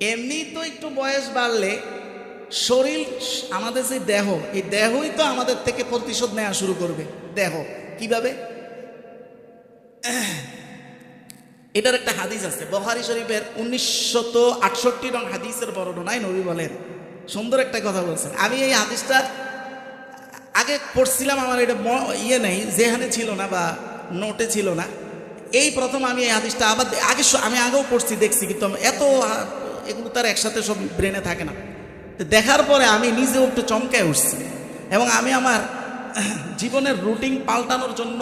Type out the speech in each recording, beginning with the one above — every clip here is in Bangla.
এমনি তো একটু বয়স বাড়লে শরীর, আমাদের যে দেহ, এই দেহই তো আমাদের থেকে প্রতিশোধ নেওয়া শুরু করবে। দেহ। কীভাবে? এটার একটা হাদিস আছে। বহারি শরীফের উনিশশত আটষট্টি রং হাদিসের বর্ণনায় নবী বলেন, সুন্দর একটা কথা বলছেন। আমি এই হাদিসটা আগে পড়ছিলাম, আমার এটা ইয়ে নেই যেখানে ছিল না বা নোটে ছিল না। এই প্রথম আমি এই হাদিসটা আবার আগে আমি আগেও পড়ছি, দেখছি, কিন্তু এত এগুলো তার একসাথে সব ব্রেনে থাকে না। দেখার পরে আমি নিজেও একটু চমকায় উঠছি এবং আমি আমার জীবনের রুটিন পাল্টানোর জন্য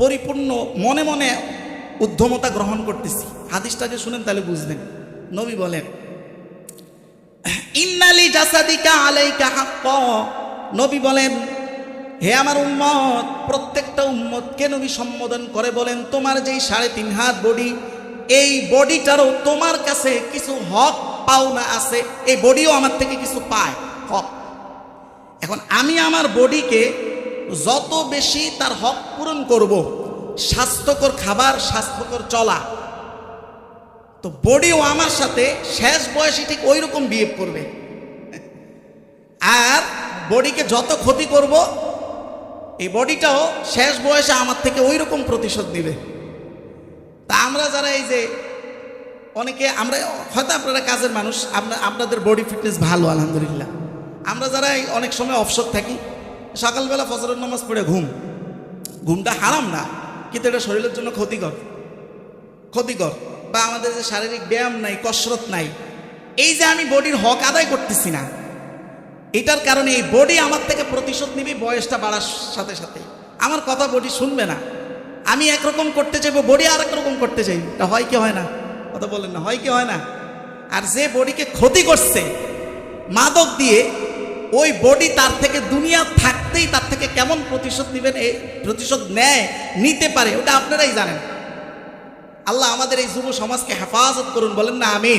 পরিপূর্ণ মনে মনে উদ্যমতা গ্রহণ করতেছি। হাদিসটা যে শুনেন তাহলে বুঝবেন। নবী বলেন, ইন্নালি জাসাদিকা আলাইকা হাক্ক। নবী বলেন, হে আমার উম্মত, প্রত্যেকটা উম্মতকে নবী সম্বোধন করে বলেন, তোমার যেই সাড়ে তিন হাত বডি এই বডিটারও তোমার কাছে কিছু হক পাওনা আছে, এই বডিও আমার থেকে কিছু পায়। হক। এখন আমি আমার বডিকে যত বেশি তার হক পূরণ করব, স্বাস্থ্যকর খাবার, স্বাস্থ্যকর চলা, তো বডিও আমার সাথে শেষ বয়সে ঠিক ওই রকম বিহেভ করবে। আর বডিকে যত ক্ষতি করব, এই বডিটাও শেষ বয়সে আমার থেকে ওই রকম প্রতিশোধ দিবে। তা আমরা যারা এই যে অনেকে আমরা, হয়তো আপনারা কাজের মানুষ আপনার আপনাদের বডি ফিটনেস ভালো, আলহামদুলিল্লাহ। আমরা যারা অনেক সময় অবসর থাকি, সকালবেলা ফজরের নামাজ পড়ে ঘুম। ঘুমটা হারাম না, কিন্তু এটা শরীরের জন্য ক্ষতিকর। ক্ষতিকর। বা আমাদের যে শারীরিক ব্যায়াম নাই, কসরত নাই, এই যে আমি বডির হক আদায় করতেছি না, এটার কারণে এই বডি আমার থেকে প্রতিশোধ নিবি বয়সটা বাড়ার সাথে সাথে। আমার কথা বডি শুনবে না। আমি একরকম করতে চাইব, বডি আর একরকম করতে চাই। এটা হয় কি হয় না? কথা বলেন না, হয় কি হয় না? আর যে বডিকে ক্ষতি করছে, মাদক দিয়ে, ওই বডি তার থেকে দুনিয়া থাকতেই তার থেকে কেমন প্রতিশোধ নেবেন এই প্রতিশোধ নেয়, নিতে পারে, ওটা আপনারাই জানেন। আল্লাহ আমাদের এই যুব সমাজকে হেফাজত করুন, বলেন না আমিন।